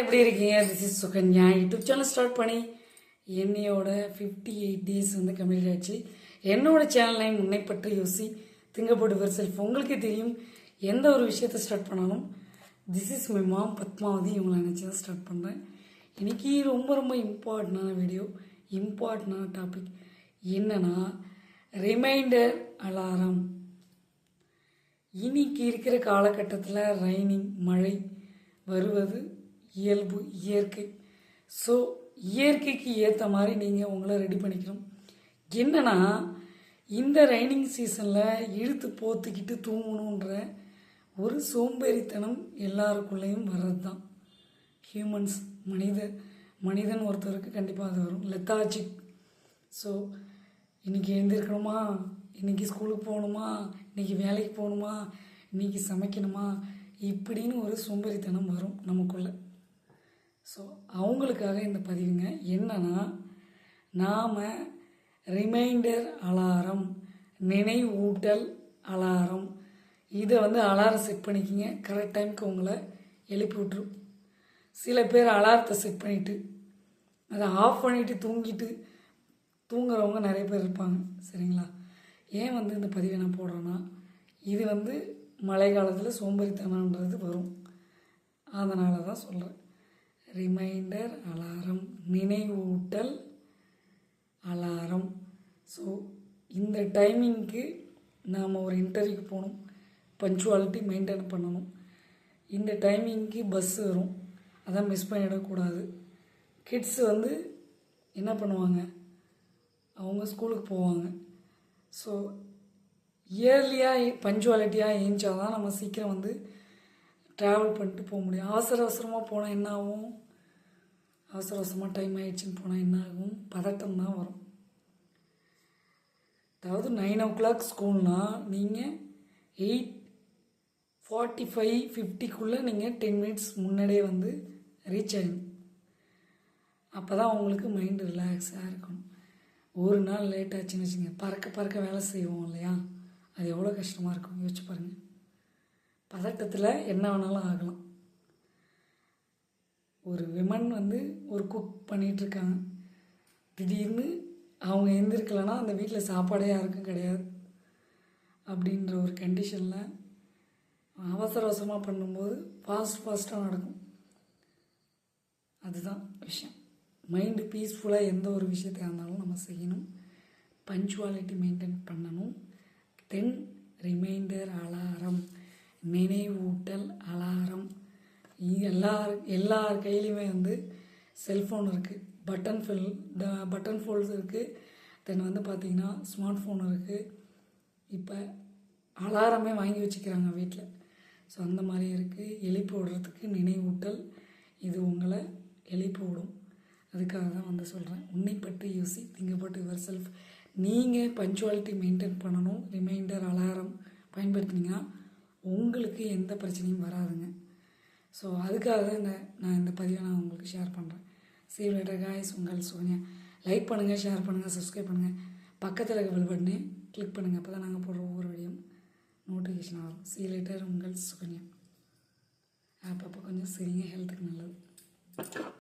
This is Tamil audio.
எப்படி இருக்கீங்க? This is Sukanya. YouTube channel start பண்ணி என்னையோட ஃபிஃப்டி எயிட் டேஸ் வந்து கம்ப்ளீட் ஆச்சு என்னோட சேனல் நேம் உன்னை திங்கப்பட்டு யோசி திங்கப்போட்டு உங்களுக்கே தெரியும். எந்த ஒரு விஷயத்தை ஸ்டார்ட் பண்ணாலும் this is my mom Padmavathi இவங்களை நினச்சி தான் ஸ்டார்ட் பண்ணுறேன் இன்னைக்கு ரொம்ப ரொம்ப இம்பார்ட்டண்டான வீடியோ இம்பார்ட்டண்டான டாபிக் என்னென்னா ரிமைண்டர் அலாரம் இன்னைக்கு இருக்கிற காலகட்டத்தில் ரைனிங் மழை வருவது இயல்பு இயற்கை. ஸோ இயற்கைக்கு ஏற்ற மாதிரி நீங்கள் உங்களை ரெடி பண்ணிக்கணும். என்னென்னா இந்த ரைனிங் சீசனில் இழுத்து போத்துக்கிட்டு தூங்கணுன்ற ஒரு சோம்பேறித்தனம் எல்லாருக்குள்ளேயும் வர்றது தான் ஹியூமன்ஸ் மனித மனிதன் ஒருத்தருக்கு கண்டிப்பாக அது வரும். லெத்தாஜிக் ஸோ இன்றைக்கி எழுந்திருக்கணுமா? இன்றைக்கி ஸ்கூலுக்கு போகணுமா? இன்றைக்கி வேலைக்கு போகணுமா? இன்றைக்கி சமைக்கணுமா? இப்படின்னு ஒரு சோம்பேறித்தனம் வரும் நமக்குள்ளே. ஸோ அவங்களுக்காக இந்த பதிவுங்க. என்னன்னா நாம் ரிமைண்டர் அலாரம் நினைவூட்டல் அலாரம் இதை வந்து அலாரம் செட் பண்ணிக்கிங்க. கரெக்ட் டைமுக்கு உங்களை எழுப்பி விட்டுரும். சில பேர் அலாரத்தை செட் பண்ணிவிட்டு அதை ஆஃப் பண்ணிவிட்டு தூங்கிட்டு தூங்குறவங்க நிறைய பேர் இருப்பாங்க. சரிங்களா? ஏன் வந்து இந்த பதிவை நான் போடுறேன்னா இது வந்து மழை காலத்தில் சோம்பேறித்தனன்றது வரும். அதனால தான் சொல்கிறேன் ரிமைண்டர் அலாரம் நினைவூட்டல் அலாரம் ஸோ இந்த டைமிங்க்கு நாம் ஒரு இன்டர்வியூக்கு போகணும். பஞ்சுவாலிட்டி மெயின்டைன் பண்ணணும். இந்த டைமிங்க்கு பஸ் வரும். அதான் மிஸ் பண்ணிடக்கூடாது. கிட்ஸ் வந்து என்ன பண்ணுவாங்க? அவங்க ஸ்கூலுக்கு போவாங்க. ஸோ இயர்லியாக பஞ்சுவாலிட்டியாக ஏஞ்சால் தான் நம்ம சீக்கிரம் வந்து ட்ராவல் பண்ணிட்டு போக முடியும். அவசர அவசரமாக போனால் என்ன ஆகும்? அவசர அவசரமாக டைம் ஆகிடுச்சின்னு போனால் என்ன ஆகும்? பதட்டம் தான் வரும். அதாவது நைன் ஓ கிளாக் ஸ்கூல்னால் நீங்கள் எயிட் ஃபார்ட்டி ஃபைவ் ஃபிஃப்டிக்குள்ளே நீங்கள் டென் மினிட்ஸ் முன்னாடியே வந்து ரீச் ஆகணும் அப்போ தான் உங்களுக்கு மைண்டு ரிலாக்ஸாக இருக்கும் ஒரு நாள் லேட் ஆச்சுன்னு வச்சுங்க. பறக்க பறக்க வேலை செய்வோம் இல்லையா? அது எவ்வளோ கஷ்டமாக இருக்கும்? யோசிச்சு பாருங்கள் பதட்டத்தில் என்ன வேணாலும் ஆகலாம். ஒரு விமன் வந்து ஒரு குக் பண்ணிகிட்ருக்காங்க திடீர்னு அவங்க எழுந்திருக்கலன்னா அந்த வீட்டில் சாப்பாடே யாருக்கும் கிடையாது. அப்படின்ற ஒரு கண்டிஷனில் அவசர அவசரமாக பண்ணும்போது ஃபாஸ்ட் ஃபாஸ்ட்டாக நடக்கும். அதுதான் விஷயம். மைண்டு பீஸ்ஃபுல்லாக எந்த ஒரு விஷயத்தை இருந்தாலும் நம்ம செய்யணும். பஞ்சுவாலிட்டி மெயின்டைன் பண்ணணும். தென் ரிமைண்டர் அலாரம் நினைவூட்டல் அலாரம். எல்லார் எல்லார் கையிலையுமே வந்து செல்ஃபோன் இருக்குது பட்டன் ஃபில் பட்டன் ஃபோல்ஸ் இருக்குது தென் வந்து பார்த்திங்கன்னா ஸ்மார்ட் ஃபோன் இருக்குது இப்போ அலாரமே வாங்கி வச்சுக்கிறாங்க வீட்டில் ஸோ அந்த மாதிரி இருக்குது எழுப்பி விடுறதுக்கு நினைவூட்டல். இது உங்களை எழுப்பி விடும். அதுக்காக தான் வந்து சொல்கிறேன் உன்னை பற்றி யோசி திங்கப்பட்டு யுவர் செல்ஃப். நீங்கள் பஞ்சுவாலிட்டி மெயின்டைன் பண்ணணும். ரிமைண்டர் அலாரம் பயன்படுத்தினீங்கன்னா உங்களுக்கு எந்த பிரச்சனையும் வராதுங்க. ஸோ அதுக்காக தான் இந்த நான் இந்த பதிவை நான் உங்களுக்கு ஷேர் பண்ணுறேன் சேவ் லேட்டர் காய்ஸ் உங்கள் சோனியா. லைக் பண்ணுங்கள் ஷேர் பண்ணுங்கள் சப்ஸ்கிரைப் பண்ணுங்கள் பக்கத்தில் இருக்க பெல் பட்டனே கிளிக் பண்ணுங்கள் அப்போ தான் நாங்கள் போடுற ஒவ்வொரு வீடியோ நோட்டிஃபிகேஷன் வரும். சீ லேட்டர் உங்கள் சுகன்யா அப்பப்போ கொஞ்சம் சரிங்க ஹெல்த்துக்கு நல்லது.